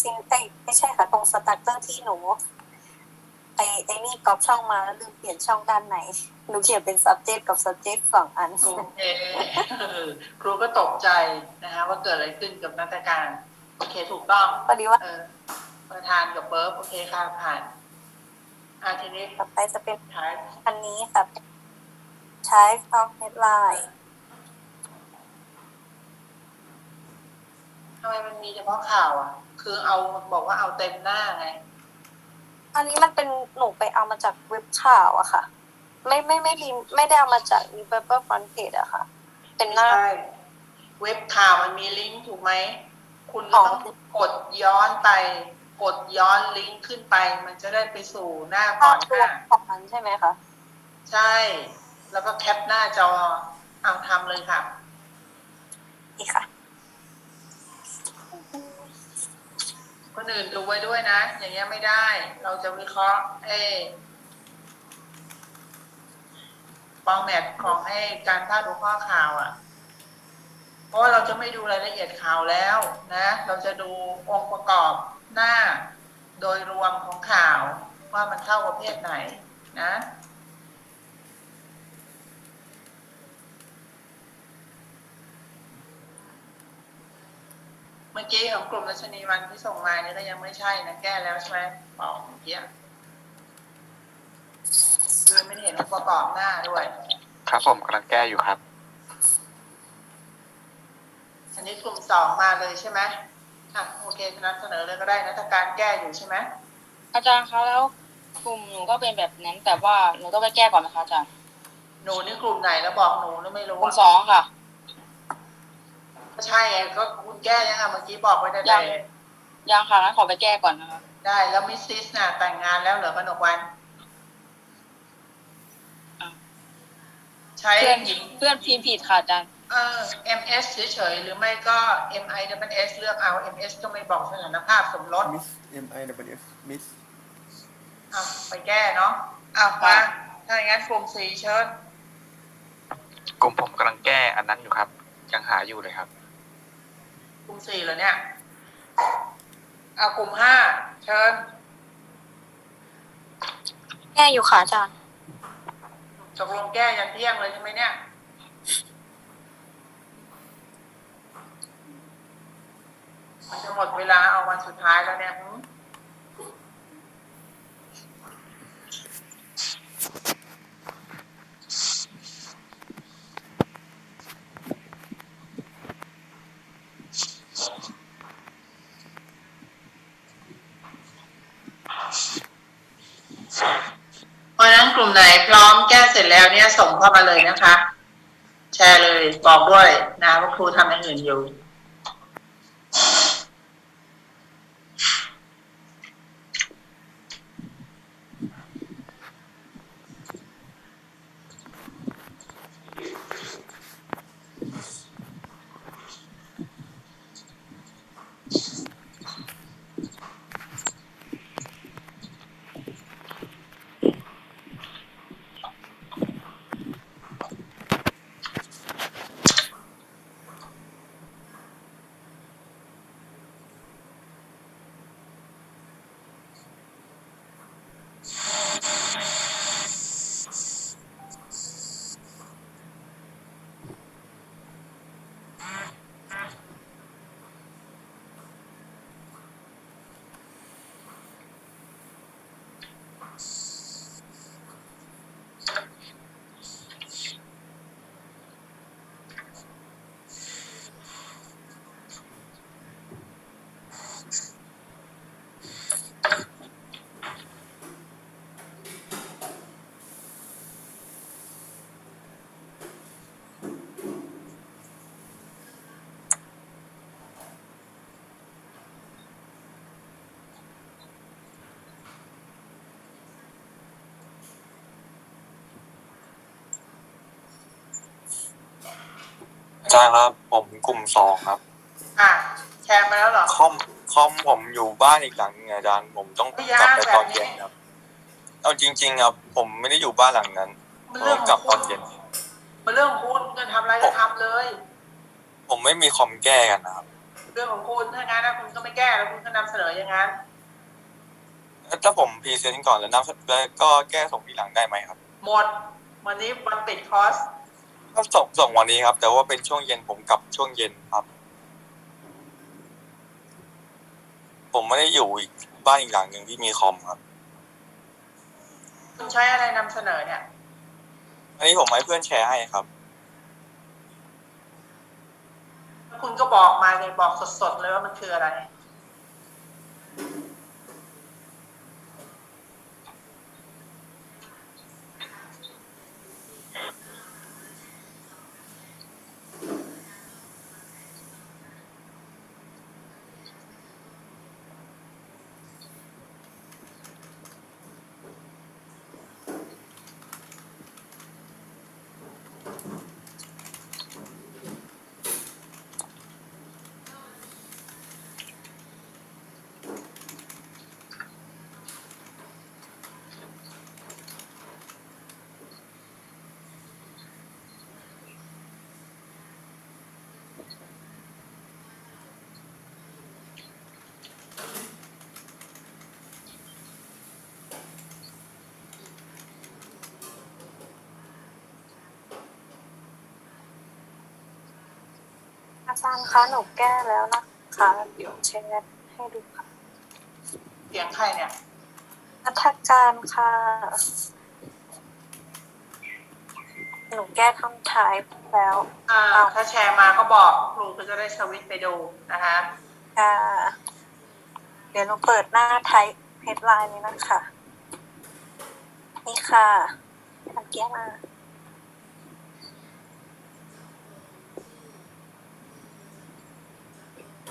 ซิงเอ้ยไม่ใช่ค่ะ ตรงสตาร์เตอร์ที่หนู ไอไอนี่ก๊อปช่องมาแล้วลืมเปลี่ยนช่องด้านไหน หนูเขียนเป็น subject กับ subject สองอัน โอเคเออครูก็ตกใจนะคะว่าเกิดอะไรขึ้นกับนักการ โอเคถูกต้องพอดีว่าเออประธานกับเบิร์บโอเคค่ะผ่านอาทีนี้ต่อไปจะเป็นท้ายอันนี้ค่ะ type of headline ำไมมันมีเฉพาะข่าวอะ คือเอาบอกว่าเอาเต็มหน้าไง อันนี้มันเป็นหนูไปเอามาจากเว็บข่าวอะค่ะ ไม่ไม่ไม่รีไม่ได้เอามาจาก newspaper front page อะค่ะ เป็นหน้า ใช่เว็บข่าวมันมีลิงก์ถูกไหม คุณก็ต้องอ๋อกดย้อนไป กดย้อนลิงก์ขึ้นไป มันจะได้ไปสู่หน้าก่ภาอพนรหวน้ามของมันใช่ไหมคะใช่ แล้วก็แคปหน้าจอเอาทำเลยค่ะ นี่ค่ะ คนอื่นดูไว้ด้วยนะ อย่างเงี้ยไม่ได้ เราจะวิเคราะห์เอ้ฟอร์แมตของให้การพาดหัวข้อข่าวอะ่ะ เพราะเราจะไม่ดูรายละเอียดข่าวแล้วนะ เราจะดูองค์ประกอบหน้าโดยรวมของข่าวว่ามันเข้าประเภทไหนนะ มื่อกี้ของกลุ่มรัชนีวันที่ส่งมาเนี่ยก็ยังไม่ใช่นะแก้แล้วใช่ไหมบอกเมื่อกี้คือไม่เห็นองค์ประกอบหน้าด้วย ครับผมกำลังแก้อยู่ครับ อันนี้กลุ่มสองมาเลยใช่ไหมอะโอเคนำเสนอเลยก็ได้นะถ้าการแก้อยู่ใช่ไหมอาจารย์คะแล้วกลุ่มหนูก็เป็นแบบนั้น แต่ว่าหนูต้องไปแก้ก่อนนะคะอาจารย์หนูนี่กลุ่มไหนแล้วบอกหนูหรือไม่รู้กลุ่มอะสองค่ะก็ใช่ไงก็ คุณแก้ยังไงเมื่อกี้บอกไว้ได้ยังเลยยังค่ะงั้นขอไปแก้ก่อนนะคะ ได้แล้วมิสซิสน่ะแต่งงานแล้วเหรอกนกวัน อะ ใช้ เพื่อนหญิงเพื่อนพิมพ์ผิดค่ะอาจารย์เออ MS เฉยๆ หรือไม่ก็ MI S เลือกเอา MS ก็ไม่บอกสถานภาพสมรส มิส M I W S มิสเอาไปแก้เนาะเอามาถ้าอย่างนั้นกลุ่มสี่เชิญ กลุ่มผมกำลังแก้อันนั้นอยู่ครับ ยังหาอยู่เลยครับ กลุ่มสี่เหรอเนี่ยเอากลุ่มห้าเชิญแก้อยู่ค่ะอาจารย์ ตกลงแก้ยันเที่ยงเลยใช่ไหมเนี่ย มันจะหมดเวลาเอาวันสุดท้ายแล้วเนี่ยหืมเพราะฉะนั้นกลุ่ม ไหนพร้อมแก้เสร็จแล้วเนี่ยส่งเข้ามาเลยนะคะ แชร์เลยบอกด้วยนะว่าครูทำอย่างอื่นอยู่ จารย์ครับผมกลุ่มสองครับอะแชร์มาแล้วเหรอ คอมคอมผมอยู่บ้านอีกหลังหนึ่งอาจารย์ผมต้องไม่กยากลับไปตอนแบบนี้เย็นครับ เอาจริง ๆ ครับ ผมไม่ได้อยู่บ้านหลังนั้นมันผมเรื่อต้งองขกลัอบงตคุอนณเย็น มันเรื่องของคุณจะทำอะไรก็ทำเลย ผมไม่มีคอมแก้กันนะครับ เรื่องของคุณถ้างั้นนะคุณก็ไม่แก้แล้วคุณก็นำเสนออย่างนั้น ถ้าผมพรีเซนต์ก่อนแล้วนับแล้วก็แก้ส่งทีหลังได้ไหมครับ หมด วันนี้วันปิดคอร์ส ก็ส่งส่งวันนี้ครับ แต่ว่าเป็นช่วงเย็นผมกลับช่วงเย็นครับ ผมไม่ได้อยู่อีกบ้านอีกหลังหนึ่งที่มีคอมครับ คุณใช้อะไรนำเสนอเนี่ย อันนี้ผมให้เพื่อนแชร์ให้ครับ คุณก็บอกมาเลยบอกสดๆเลยว่ามันคืออะไร อาจารย์คะหนูแก้แล้วนะคะเดี๋ยวแชร์ให้ดูค่ะเสียงใครเนี่ยนัฐการค่ะ หนูแก้ท่อนท้ายแล้ว อ่า ถ้าแชร์มาก็บอกครูก็จะได้สวิตช์ไปดูนะคะอ่าเดี๋ยวหนูเปิดหน้าไทยเฮดไลน์นี้นะคะ นี่ค่ะทำแก้มา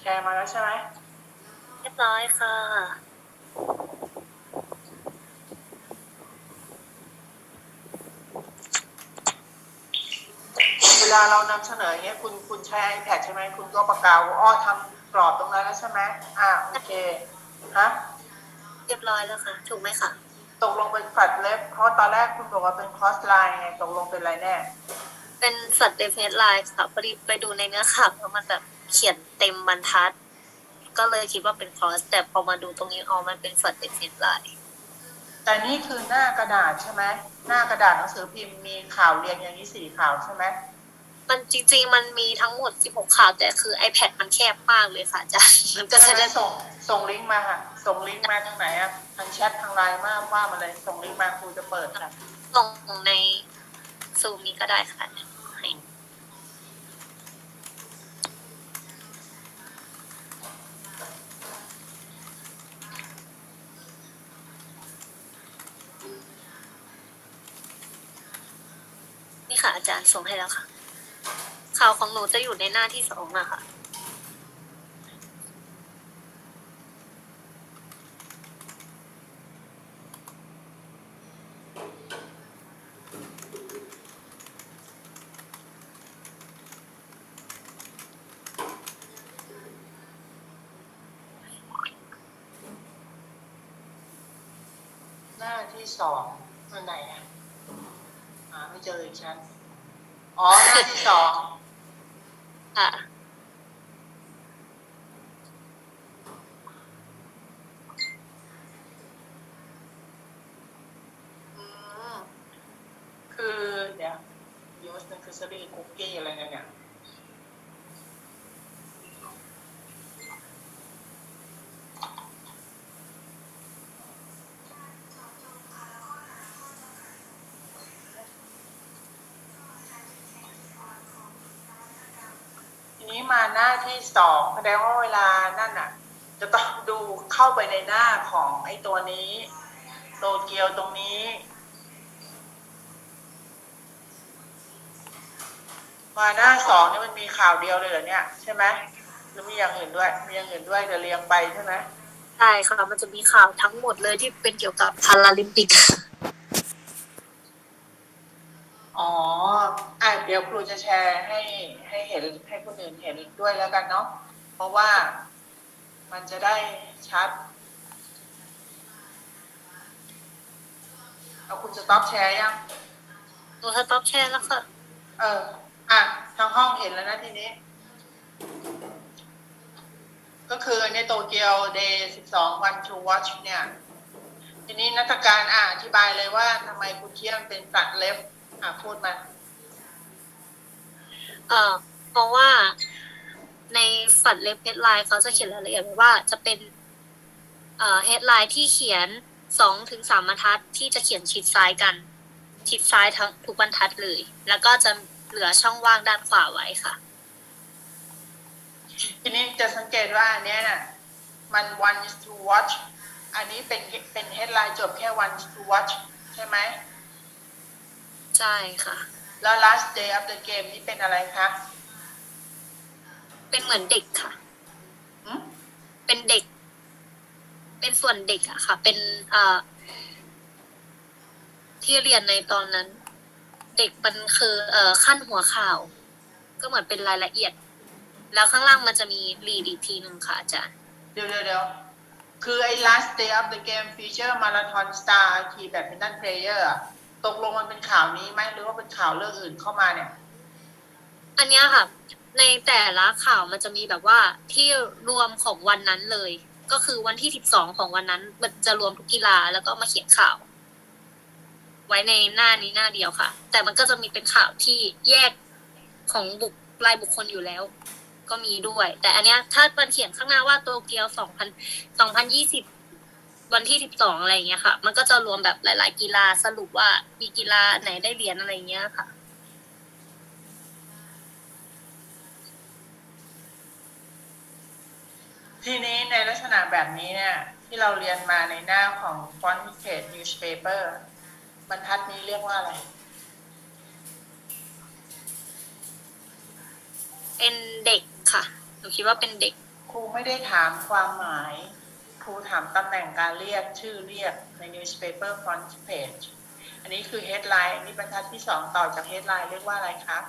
แชร์มาแล้วใช่ไหมเรียบร้อยค่ะ เวลาเรานำเสนออย่างเงี้ยคุณคุณใช้ iPad ใช่ไหมคุณก็ประกาศว่าอ้อทำกรอบตรงนั้นแล้วใช่ไหมอ่าโอเคฮะเรียบร้อยแล้วค่ะ ถูกไหมคะ ตกลงเป็นแฟลตเล็บเพราะตอนแรกคุณบอกว่าเป็นคอสไลน์ไงตกลงเป็นอะไรแน่ เป็นสัตว์เดฟเฟสไลน์ค่ะพอดีไปดูในเนื้อข่าวแล้วมันแบบ เขียนเต็มบรรทัด ก็เลยคิดว่าเป็นคอส แต่พอมาดูตรงนี้อ๋อมันเป็นสัตว์เดฟเฟสไลน์แต่นี่คือหน้ากระดาษใช่ไหมหน้ากระดาษหนังสือพิมพ์มีข่าวเรียงอย่างนี้สี่ข่าวใช่ไหมมันจริง ๆ มันมีทั้งหมด 16 ข่าว แต่คือ iPad มันแคบมากเลยค่ะอาจารย์มันก็จะได้ส่งส่งลิงก์มาค่ะ ส่งลิงก์มาทางไหนอะทางแชททางไลน์มาว่ามาเลย ส่งลิงก์มาครูจะเปิดค่ะลงในซูมนี้ก็ได้ค่ะ อาจารย์ส่งให้แล้วค่ะ ข่าวของหนูจะอยู่ในหน้าที่สองอะค่ะ หน้าที่สองอันไหนอะหาไม่เจออีกชั้นอ๋อหน้าที่สอง ค่ะ อืมคือเดี๋ยวยูสเป็นคือสบีคุกกี้ อะไรเนี่ยเนี่ยนี้มาหน้าที่สองแสดงว่าเวลานั่นน่ะ จะต้องดูเข้าไปในหน้าของไอ้ตัวนี้ โตเกียวตรงนี้ มาหน้าสองนี่มันมีข่าวเดียวเลยเหรอเนี่ยใช่ไหมหรือมีอย่างอื่นด้วย มีอย่างอื่นด้วยเดี๋ยวเรียงไปใช่ไหมใช่ค่ะ มันจะมีข่าวทั้งหมดเลยที่เป็นเกี่ยวกับพาราลิมปิก อ๋ออะเดี๋ยวครูจะแชร์ให้ให้เห็นให้คนอื่นเห็นด้วยแล้วกันเนาะ เพราะว่ามันจะได้ชัด เอาคุณจะต็อปแชร์ยังหนูสต็อปแชร์แล้วค่ะ เออ อะทางห้องเห็นแล้วนะทีนี้ ก็คือในโตเกียวเดย์12วัน to watch เนี่ย ทีนี้นักการอะอธิบายเลยว่าทำไมคุณเที่ยงเป็นสัตัดเล็บอะพูดมาเอ่อเพราะว่าในฝัดเล็บเฮดไลน์เขาจะเขียนรายละเอียดไว้ว่าจะเป็นเอ่อเฮดไลน์ที่เขียนสองถึงสามบรรทัดที่จะเขียนชิดซ้ายกัน ชิดซ้ายทั้งทุกบรรทัดเลย แล้วก็จะ เหลือช่องว่างด้านขวาไว้ค่ะ ทีนี้จะสังเกตว่าอันเนี้ยน่ะ มัน one is to watch อันนี้เป็นเป็น headline จบแค่ one is to watch ใช่ไหม ใช่ค่ะ แล้ว last day of the game นี่เป็นอะไรคะ เป็นเหมือนเด็กค่ะหืมเป็นเด็ก เป็นส่วนเด็กอะค่ะ เป็นเอ่อที่เรียนในตอนนั้นเด็กมันคือเอ่อขั้นหัวข่าว ก็เหมือนเป็นรายละเอียด แล้วข้างล่างมันจะมีรีดอีกทีหนึ่งค่ะอาจารย์ เดี๋ยวเดี๋ยวเดี๋ยวคือไอ้ last day of the game feature marathon star key badminton player อะตกลงมันเป็นข่าวนี้ไหมหรือว่าเป็นข่าวเรื่องอื่นเข้ามาเนี่ย อันเนี้ยค่ะ ในแต่ละข่าวมันจะมีแบบว่าที่รวมของวันนั้นเลย ก็คือวันที่สิบสองของวันนั้น มันจะรวมทุกกีฬาแล้วก็มาเขียนข่าว ไว้ในหน้านี้หน้าเดียวค่ะ แต่มันก็จะมีเป็นข่าวที่แยกของบุครายบุคคลอยู่แล้ว ก็มีด้วย แต่อันเนี้ยถ้ามันเขียนข้างหน้าว่าโตเกียวสองพันสองพันยี่สิบวันที่สิบสองอะไรอย่างเงี้ยค่ะ มันก็จะรวมแบบหลาย ๆ กีฬาสรุปว่ามีกีฬาไหนได้เหรียญอะไรเงี้ยค่ะ ทีนี้ในลักษณะแบบนี้เนี่ย ที่เราเรียนมาในหน้าของ front page newspaper บรรทัดนี้เรียกว่าอะไร เป็นเด็กค่ะ หนูคิดว่าเป็นเด็ก ครูไม่ได้ถามความหมาย ครูถามตำแหน่งการเรียกชื่อเรียกใน newspaper front page อันนี้คือ headline อันนี้บรรทัดที่สองต่อจาก headline เรียกว่าอะไรครับ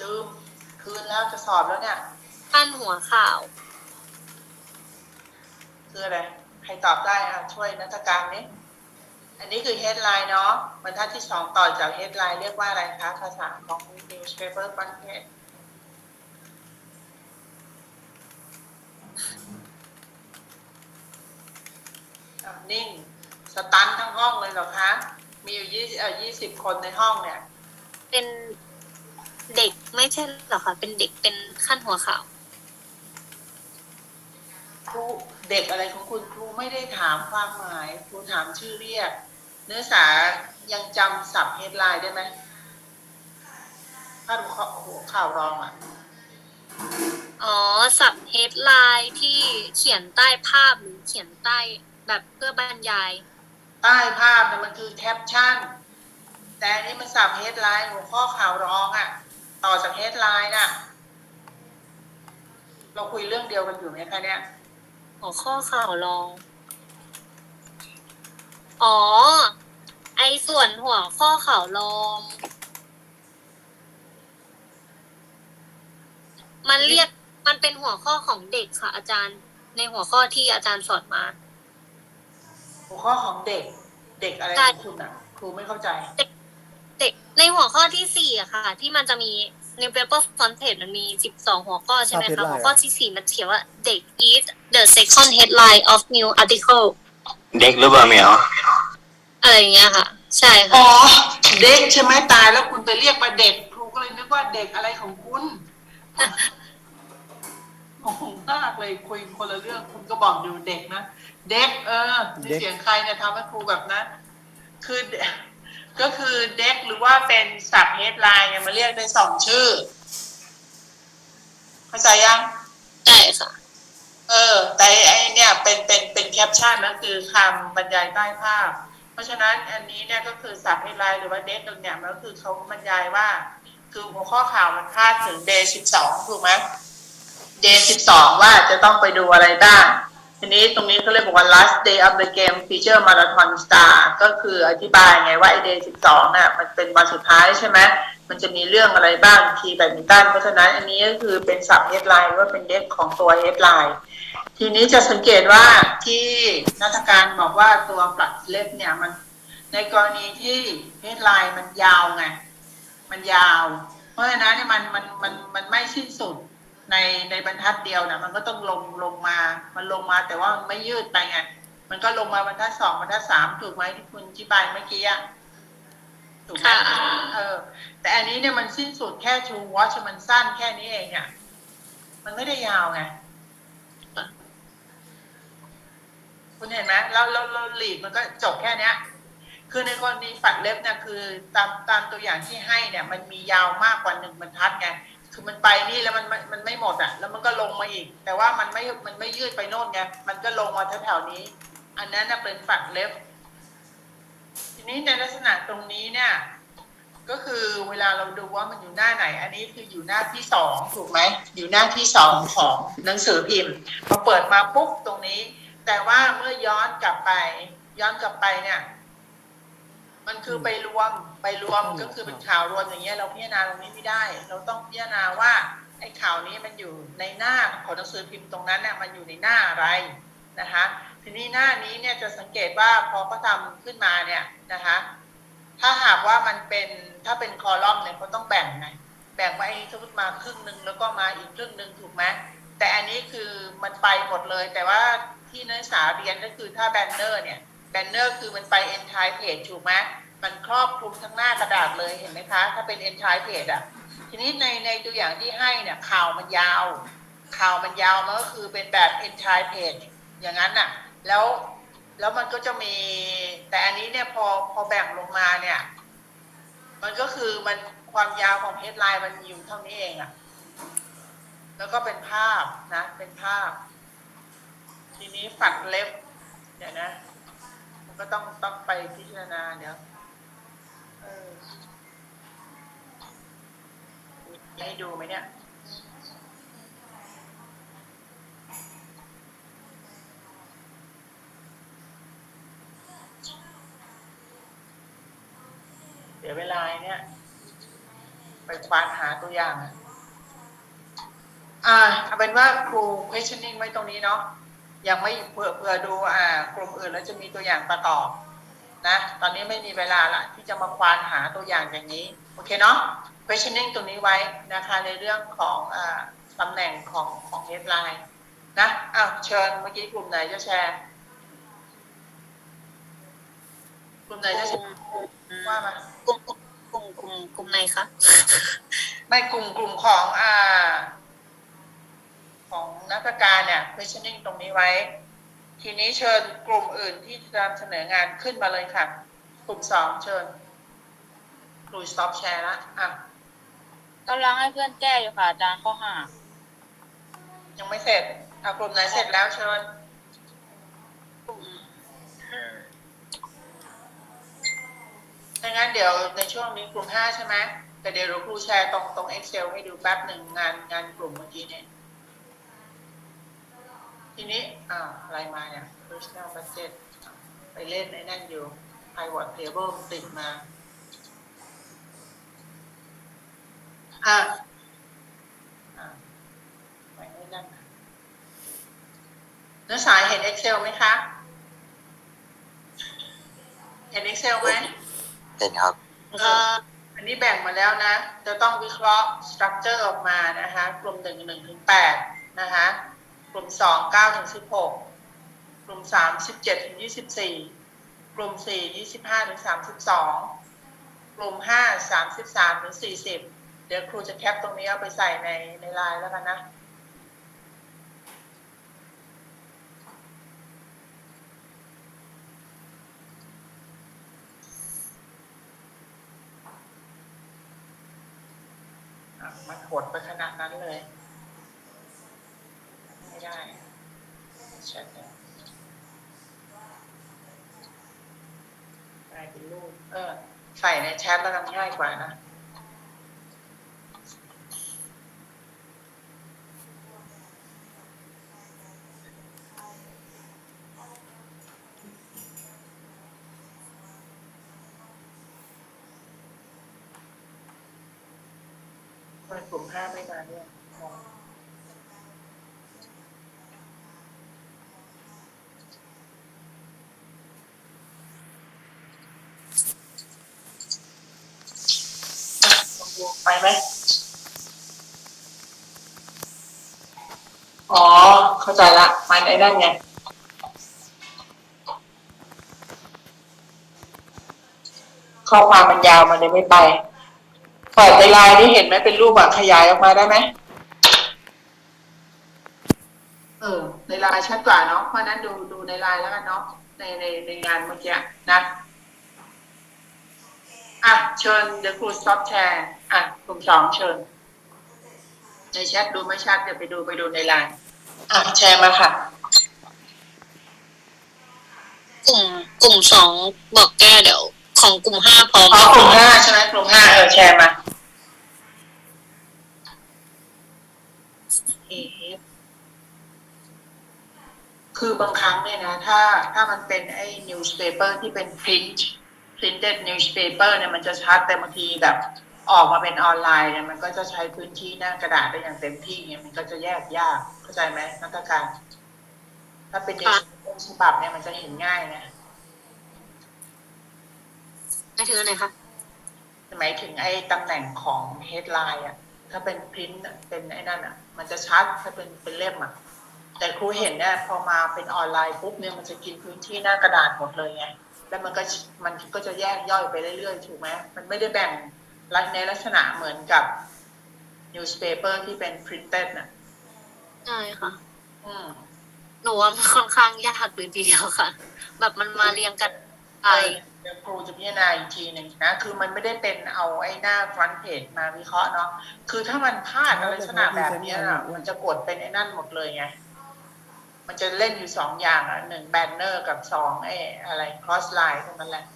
ลืมคืนแล้วจะสอบแล้วเนี่ย ขั้นหัวข่าว คืออะไร ใครตอบได้อะช่วยนักการนี้อันนี้คือ headline เนาะบรรทัดที่สองต่อจาก headline เรียกว่าอะไรคะภาษาของ newspaper front page อะนิ่ง สตันทั้งห้องเลยเหรอคะ มีอยู่ยี่เอ่อยี่สิบคนในห้องเนี่ย เป็นเด็กไม่ใช่เหรอคะ เป็นเด็กเป็นขั้นหัวข่าวครู เด็กอะไรของคุณครูไม่ได้ถามความหมาย ครูถามชื่อเรียก เนื้อสายังจำศัพท์ headline ได้ไหมถ้าดูหัวข่าวรองอะ อ๋อ สับเฮดไลน์ที่เขียนใต้ภาพหรือเขียนใต้แบบเพื่อบรรยาย ใต้ภาพเนี่ยมันคือแคปชั่น แต่อันนี้มันสับ headline หัวข้อข่าวรองอะ ต่อจาก headline น่ะ เราคุยเรื่องเดียวกันอยู่ไหมคะเนี่ย หัวข้อข่าวรอง อ๋อ ไอส่วนหัวข้อข่าวรอง มันเรียกมันเป็นหัวข้อของเด็กค่ะ อาจารย์ ในหัวข้อที่อาจารย์สอนมา หัวข้อของเด็ก เด็กอะไรใช่ของคุณอะ ครูไม่เข้าใจ เด็กในหัวข้อที่สี่อะค่ะ ที่มันจะมี ใน paper content มันมีสิบสองหัวข้อใช่ไหมครับคะ headline หัวข้อที่สี่มันเขียนว่า เด็ก is the second headline of new article เด็กหรือเปล่าเหมียวอะไรอย่างเงี้ยค่ะ ใช่ค่ะ อ๋อ เด็กใช่ไหมตายแล้วคุณไปเรียกว่าเด็กครูก็เลยนึกว่าเด็กอะไรของคุณโอ้โหมากเลยคุยคนละเรื่องคุณก็บอกอยู่เด็กนะ เด็ก เออนี่เด็กเสียงใครเนี่ยทำให้ครูแบบนั้นคือเด็ กก็คือเด็กหรือว่าเป็นศัพท์เฮดไลน์เนี่ยมาเรียกได้สองชื่อ เข้าใจยังใช่ค่ะ เออ แต่ไอเนี่ยเป็นเป็นเป็นแคปชั่นนั่นคือคำบรรยายใต้ภาพ เพราะฉะนั้นอันนี้เนี่ยก็คือสับเฮดไลน์หรือว่าเด็กเนี่ยมันก็คือเขาบรรยายว่าคคือหัวข้อข่าวมันพาดถึง day สิบสองถูกไหม day สิบสองว่าจะต้องไปดูอะไรบ้าง ทีนี้ตรงนี้เขาเรียกบอกว่า last day of the game feature marathon star ก็คืออธิบายไงว่าไอ day สิบสองน่ะมันเป็นวันสุดท้ายใช่ไหมมันจะมีเรื่องอะไรบ้างทีแบดมินตันเพราะฉะนั้นอันนี้ก็คือเป็นสับ headline ว่าเป็นเด็กของตัว headline ทีนี้จะสังเกตว่าที่นักการบอกว่าตัวปลัดเล็บเนี่ยมันในกรณีที่ headline มันยาวไงมันยาว เพราะฉะนั้นเนี่ยมันมันมันมันไม่สิ้นสุด ในในบรรทัดเดียวนะมันก็ต้องลงลงมา มันลงมาแต่ว่ามันไม่ยืดไปไงมันก็ลงมาบรรทัดสองบรรทัดสามถูกไหมที่คุณอธิบายเมื่อกี้อะถูกไหมค่ะเออ แต่อันนี้เนี่ยมันสิ้นสุดแค่ชูวอชมันสั้นแค่นี้เองอะมันไม่ได้ยาวไงคุณเห็นไหมแล้วแล้วแล้วลีดมันก็จบแค่เนี้ย คือในกรณีฝัดเล็บเนี่ยคือ ตามตามตัวอย่างที่ให้เนี่ย มันมียาวมากกว่าหนึ่งบรรทัดไง คือมันไปนี่แล้วมันมันไม่หมดอะ แล้วมันก็ลงมาอีก แต่ว่ามันไม่มันไม่ยืดไปโน่นไงมันก็ลงมาแถวๆนี้ อันนั้นน่ะเป็นฝัดเล็บ ทีนี้ในลักษณะตรงนี้เนี่ย ก็คือเวลาเราดูว่ามันอยู่หน้าไหน อันนี้คืออยู่หน้าที่สองถูกไหมอยู่หน้าที่สองของหนังสือพิมพ์พอเปิดมาปุ๊บตรงนี้ แต่ว่าเมื่อย้อนกลับไป ย้อนกลับไปเนี่ย มันคือไปรวมไปรวมก็คือเป็นข่าวรวมอย่างเงี้ยเราพิจารณาตรงนี้ไม่ได้ เราต้องพิจารณาว่าไอ้ข่าวนี้มันอยู่ในหน้าของหนังสือพิมพ์ตรงนั้นเนี่ยมันอยู่ในหน้าอะไรนะคะทีนี้หน้านี้เนี่ยจะสังเกตว่าพอเขาทำขึ้นมาเนี่ยนะคะ ถ้าหากว่ามันเป็นถ้าเป็นคอลัมน์เนี่ยเขาต้องแบ่งไงแบ่งว่าไอ้นี้สมมติมาครึ่งหนึ่งแล้วก็มาอีกครึ่งหนึ่งถูกไหมแต่อันนี้คือมันไปหมดเลย แต่ว่าที่นักศึกษาเรียนก็คือถ้าแบนเนอร์เนี่ย แบนเนอร์คือมันไป entire page ถูกไหมมันครอบคลุมทั้งหน้ากระดาษเลยเห็นไหมคะ ถ้าเป็น entire page อะทีนี้ในในตัวอย่างที่ให้เนี่ยข่าวมันยาว ข่าวมันยาวมันก็คือเป็นแบบ entire page อย่างนั้นน่ะแล้วแล้วมันก็จะมีแต่อันนี้เนี่ยพอพอแบ่งลงมาเนี่ย มันก็คือมันความยาวของ headline มันอยู่เท่านี้เองอะแล้วก็เป็นภาพนะ เป็นภาพ ทีนี้ฝัดเล็บ เดี๋ยวนะ ก็ต้องต้องไปพิจารณาเดี๋ยวเออมีให้ดูไหมเนี่ยเดี๋ยวเวลาเนี่ย ไปควานหาตัวอย่างอะอ่าเอาเป็นว่าครู questioning ไว้ตรงนี้เนาะ ยังไม่เผื่อเผื่อดูอ่ากลุ่มอื่นแล้วจะมีตัวอย่างประกอบนะตอนนี้ไม่มีเวลาละที่จะมาควานหาตัวอย่างอย่างนี้โอเคเนาะ questioning ตรงนี้ไว้นะคะในเรื่องของอ่าตำแหน่งของของ headline นะอ้าวเชิญเมื่อกี้กลุ่มไหนจะแชร์กลุ่มไหนจะแชร์ว่ามา กลุ่มกลุ่มกลุ่มกลุ่มไหนคะ ไม่กลุ่มกลุ่มของอ่าของ นักวิชาการเนี่ย questioning ตรงนี้ไว้ ทีนี้เชิญกลุ่มอื่นที่จะนำเสนองานขึ้นมาเลยค่ะ กลุ่มสองเชิญครู stop share ละอะกำลังให้เพื่อนแก้อยู่ค่ะอาจารย์ข้อห้ายังไม่เสร็จเอากลุ่มไหนเสร็จแล้วเชิญกลุ่มห้าถ้างั้นเดี๋ยวในช่วงนี้กลุ่มห้าใช่ไหมแต่เดี๋ยวเราครูแชร์ตรงตรง Excel ให้ดูแป๊บหนึ่งงานงานกลุ่มเมื่อกี้เนี่ย ทีนี้อ่าอะไรมาเนี่ย personal budget ไปเล่นไอ้นั่นอยู่ pivot table มันติดมาอะอะไปไอ้นั่นน่ะนักศึกษาเห็น Excel ไหมคะ เห็น Excel ไหมเห็นครับเอ่ออันนี้แบ่งมาแล้วนะ จะต้องวิเคราะห์สตรัคเจอร์ออกมานะคะ กลุ่มหนึ่งหนึ่งถึงแปดนะคะ กลุ่มสองเก้าถึงสิบหกกลุ่มสามสิบเจ็ดถึงยี่สิบสี่กลุ่มสี่ยี่สิบห้าถึงสามสิบสองกลุ่มห้าสามสิบสามถึงสี่สิบเดี๋ยวครูจะแคปตรงนี้เอาไปใส่ในในไลน์แล้วกันนะมันหดไปขนาดนั้นเลย ไม่ได้แชทเนี่ยกลายเป็นรูปเออ ใส่ในแชทแล้วกันง่ายกว่านะ กลุ่มห้าไม่มาเนี่ยงงอะลองดู ไปไหมอ๋อ เข้าใจละมันไอ้นั่นไงข้อความมันยาวมันเลยไม่ไปเปิดในไลน์นี่เห็นไหมเป็นรูปอะขยายออกมาได้ไหมเออ ในไลน์ชัดกว่าเนาะเพราะนั้นดูดูในไลน์แล้วกันเนาะในในในงานเมื่อกี้นะ อะ เชิญเดี๋ยวครูสต็อปแชร์ อะกลุ่มสองเชิญในแชทดูไม่ชัดเดี๋ยวไปดูไปดูในไลน์อะแชร์มาค่ะ กลุ่มกลุ่มสองบอกแก้เดี๋ยว ของกลุ่มห้าพร้อมอ๋อกลุ่มห้าใช่ไหมกลุ่มห้าเออแชร์มาคือบางครั้งเนี่ยนะ ถ้าถ้ามันเป็นไอ้ newspaper ที่เป็น print printed newspaper เนี่ยมันจะชัดแต่บางทีแบบ ออกมาเป็นออนไลน์เนี่ยมันก็จะใช้พื้นที่หน้ากระดาษได้อย่างเต็มที่เนี่ยมันก็จะแยกยากเข้าใจไหมนักการ ถ้าเป็น newspaper ฉบับเนี่ยมันจะเห็นง่ายนะไม่ถือไหนคะหมายถึงไอ้ตำแหน่งของ headline อะ ถ้าเป็นพิมพ์เป็นไอ้นั่นอะ มันจะชัดถ้าเป็นเป็นเล่มอะ แต่ครูเห็นเนี่ยพอมาเป็นออนไลน์ปุ๊บเนี่ยมันจะกินพื้นที่หน้ากระดาษหมดเลยไงแล้วมันก็มันก็จะแยกย่อยไปเรื่อยๆถูกไหมมันไม่ได้แบ่ง รัในลักษณะเหมือนกับ newspaper ที่เป็น printed น่ะใช่ค่ะ อืมหนูว่ามันค่อนข้างยากเลยทีเดียวค่ะ แบบมันมาเรียงกันไปเดี๋ยวครูจะพิจารณาอีกทีหนึ่งนะ คือมันไม่ได้เป็นเอาไอ้หน้า front page มาวิเคราะห์เนาะ คือถ้ามันพลาดในลักษณะแบบเนี้ยน่ะมันจะกดเป็นไอ้นั่นหมดเลยไง มันจะเล่นอยู่สองอย่างอะหนึ่งแบนเนอร์กับสองไอ้อะไร cross line เท่านั้นแหละใช่ค่ะ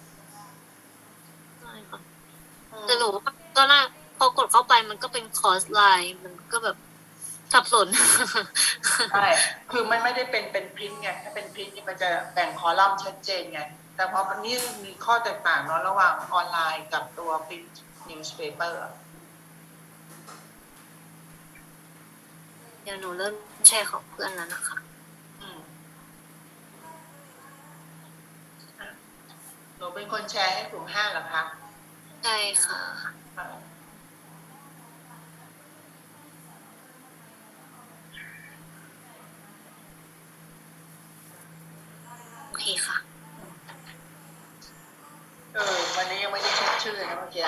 แต่หนูว่าก็น่าพอกดเข้าไปมันก็เป็นคอร์สไลน์มันก็แบบสับสน ใช่ คือมันไม่ได้เป็นเป็นพิมพ์ไง ถ้าเป็นพิมพ์นี่มันจะแบ่งคอลัมน์ชัดเจนไง แต่พอมันนี่มีข้อแตกต่างเนาะระหว่างออนไลน์กับตัวพิมพ์ newspaper อะเดี๋ยวหนูเริ่มแชร์ของเพื่อนแล้วนะคะอืมอะหนูเป็นคนแชร์ให้กลุ่มห้าเหรอคะ ใช่ค่ะ โอเคค่ะ เออ วันนี้ยังไม่ได้เช็คชื่อนะเมื่อกี้